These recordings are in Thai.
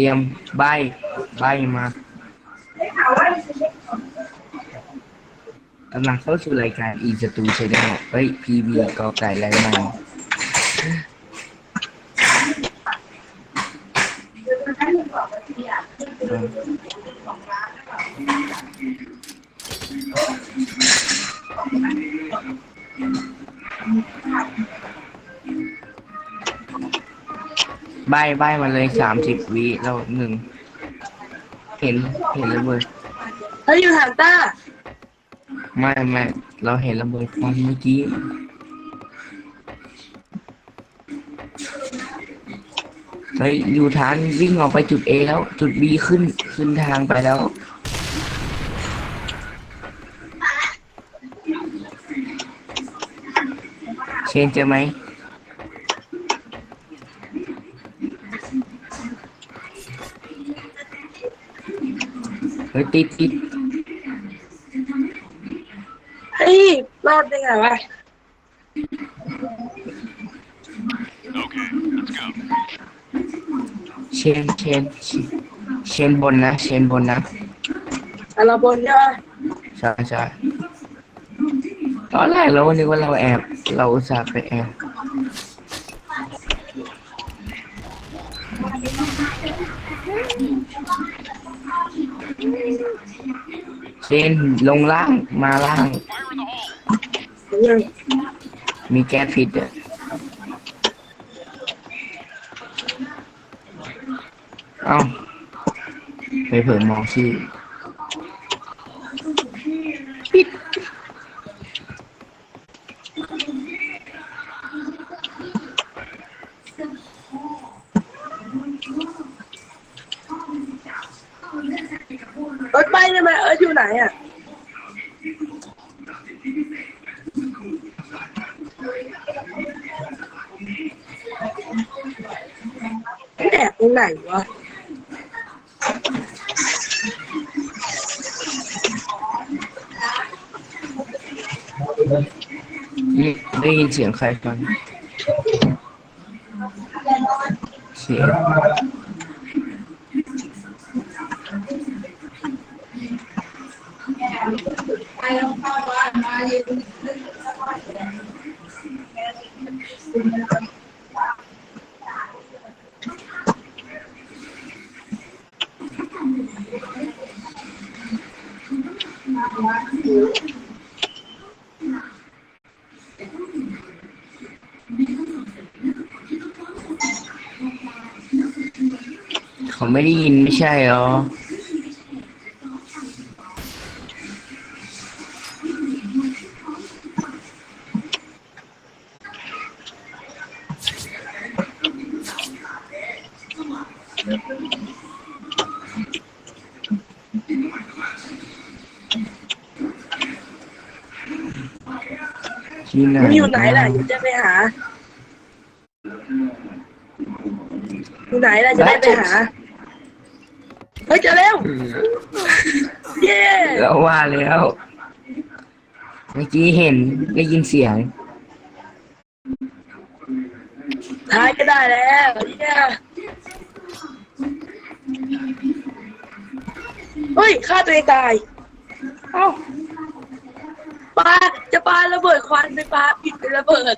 รียมใบใบมากำลังเข้าสู่รายการอีสตูชแนลเฮ้ยพีบีกอไก่ไรมัน ใบใบมาเลยสามสิบวิแล้วหนึ่ง เห็นเห็นระเบิดเฮ้ยอยู่หันต้าไม่ไม่เราเห็นระเบิดควันเมื่อกี้เฮ้ยอยู่ทางวิ่งออกไปจุด A แล้ว จุด B ขึ้นขึ้นทางไปแล้ว เชนเจอไหม เฮ้ยติดติดเฮ้ยรอดได้ไงวะเชนเชนเชนบนนะ เชนบนนะแต่เราบนใช่ปะใช่ใช่ตอนแรกเราก็นึกว่าเราแอบ เราอุตส่าห์ไปแอบ เชนลงล่างมาล่างยังมีแก๊สพิษอะเอ้าไปเผลอมองชื่อ รถไปได้ไหมเอออยู่ไหนอะแอบตรงไหนวะนี่ได้ยินเสียงใครฟังเสียง เขาไม่ได้ยินไม่ใช่หรอ ที่ไหนมันอยู่ไหนล่ะเดี๋ยวจะไปหา อยู่ไหนล่ะจะได้ไปหา เฮ้ยเจอแล้วเย้แล้วว่าแล้ว เมื่อกี้เห็นได้ยินเสียง ท้ายก็ได้แล้วเย้เฮ้ยฆ่าตัวเองตาย เอ้า ปาจะปาระเบิดควันไปปาปิดเป็นระเบิด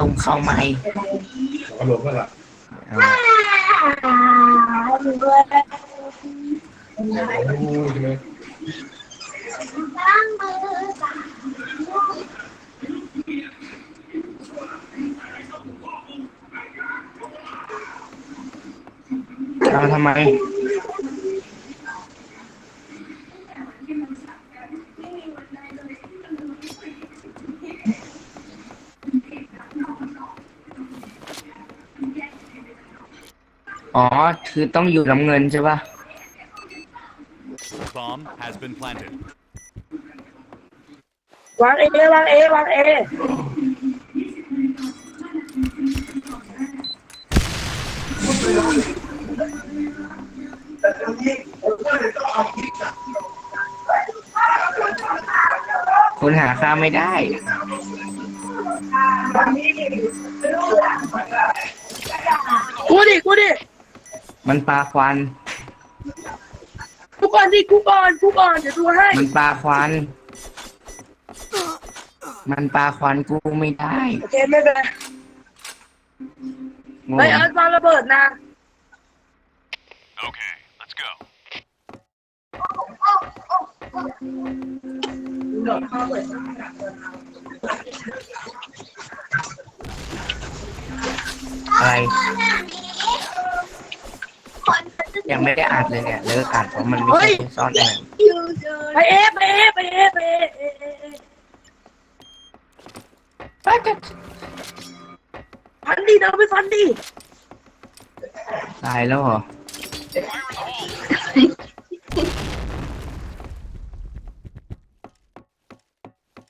ลมเข้าไหมอารมณ์ก็ละเอาโอ้ใช่ไหมเอาทำไม อ๋อ คือต้องอยู่น้ำเงินใช่ปะ Bomb has been planted. วางเอวางเอวางเอ คุณหาค่าไม่ได้ กูดิกูดิ มันปลาควันกูก่อนดิกูก่อนกูก่อนเดี๋ยวดูให้มันปลาควัน มันปลาควันกูไม่ได้โอเคไม่เป็นไรงงไอเอิร์ธวางระเบิดนะ Okay, let's go. อะไร ยังไม่ได้อัดเลยเนี่ยเลิกอัดเพราะมันไม่ใช่ซ่อนแอบไปเอไปเอไปเอไปเอเอเอเอฟันดิเดินไปฟันดิตายแล้วเหรอ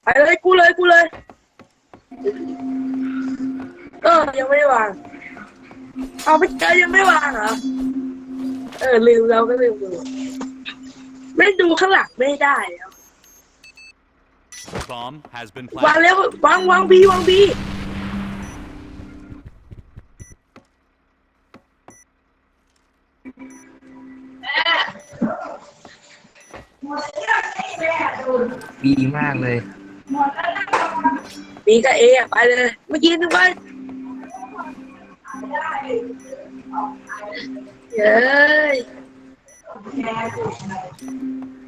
ไปเลยกูเลยกูเลยเออยังไม่ได้วางเอาไปเจอยังไม่วางเหรอ เออลืมเราก็ลืมดูไม่ดูข้างหลังไม่ได้แล้ว Bomb has been วาง planted. แล้ววางวางบีวางบีดีมากเลย บีกับเออะไปเลยเมื่อกี้นึกว่า เย้ย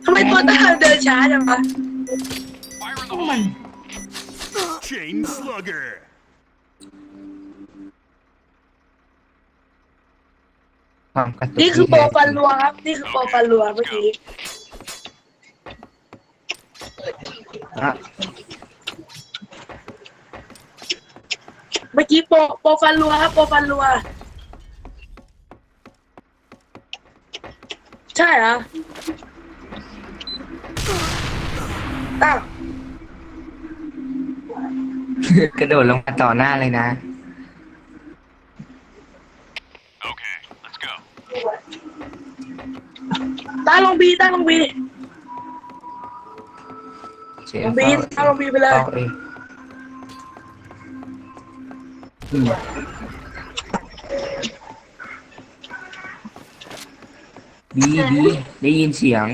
ทำไมตัวตาเดินช้าจังวะ Chain Slugger. ความกระตุกนี่คือโปรที่แท้ฟันจริงรัวครับ นี่คือโปรฟันรัวเมื่อกี้ อะเมื่อกี้โปรโปรฟันรัวครับ โปรฟันรัว ใช่เหรออ้าวกระโดดลงมาต่อหน้าเลยนะ Okay, let's go. ตาลงบีตาลงบี เสียลงบีตาลงบีไปเลย เข้าเองอืม บีบีได้ยินเสียง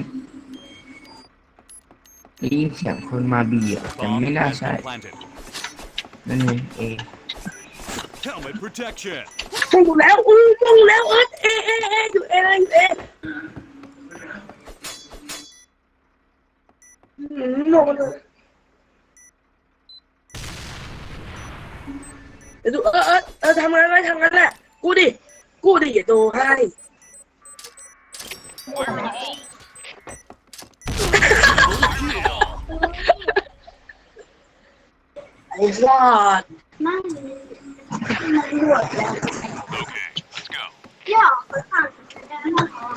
ได้ยินเสียงคนมาบีอะแต่ Bomb ไม่น่า has ใช่ been planted. นั่นเองเอ Helmet protection. มองอยู่แล้วอู้มองอยู่แล้วเอิร์ธเอเอเออยู่เอเลยอยู่เออืมมองเลยเดี๋ยวดูเออเออเออทำงานไว้ทำงานแหละ กูดิ กูดิอย่าดูให้ ไอ้รอดไม่มันหมดแล้ว Okay, let's go. ย่อไปฝั่งจะได้ไม่พอ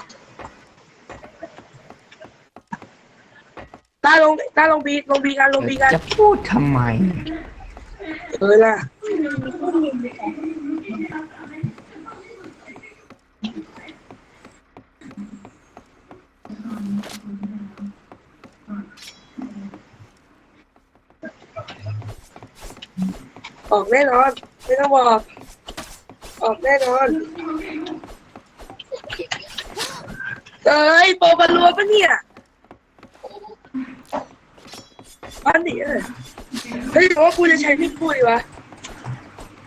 ตาลงตาลงบีลงบีกันลงบีกันจะพูดทำไม เออล่ะอ อกแน่นอน ไม่ต้องบอก ออกแน่นอน เอ้ยโปรบอลลัวปะเนี่ยอันนี้เออเฮ้ยหรือว่ากูจะใช้มีดคู่ดีวะ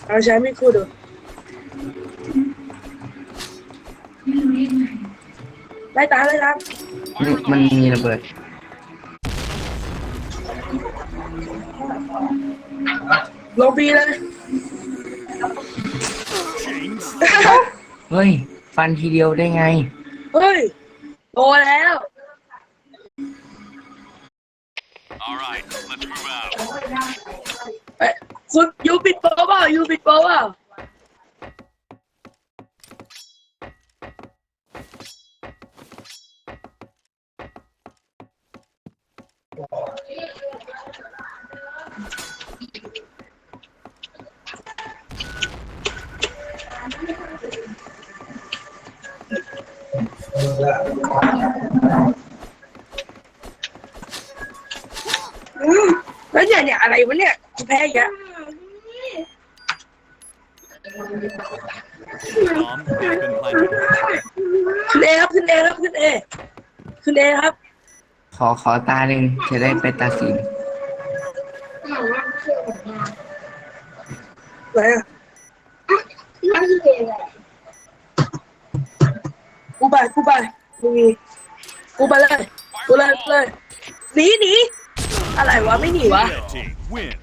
เอาใช้มีดคู่ดูไล่ตามไล่ตามมันมันมีระเบิด ลบปีเลย เฮ้ย ฟันทีเดียวได้ไง เฮ้ยโตแล้วเอ้คุณยูปิดโปรเปล่ายูปิดโปรเปล่า อืมแล้วเนี่ยเนี่ยอะไรวะเนี่ยกูแพ้อีกแล้ว Bomb has been planted. ขึ้นเอครับขึ้นเอครับขึ้นเอขึ้นเอครับ ขอขอตาหนึ่งจะได้ไปตัดสินไห กูไปกูไปมีกูไปเลยกูเลยเลยหนีหนีอะไรวะไม่หนีวะ Red team win.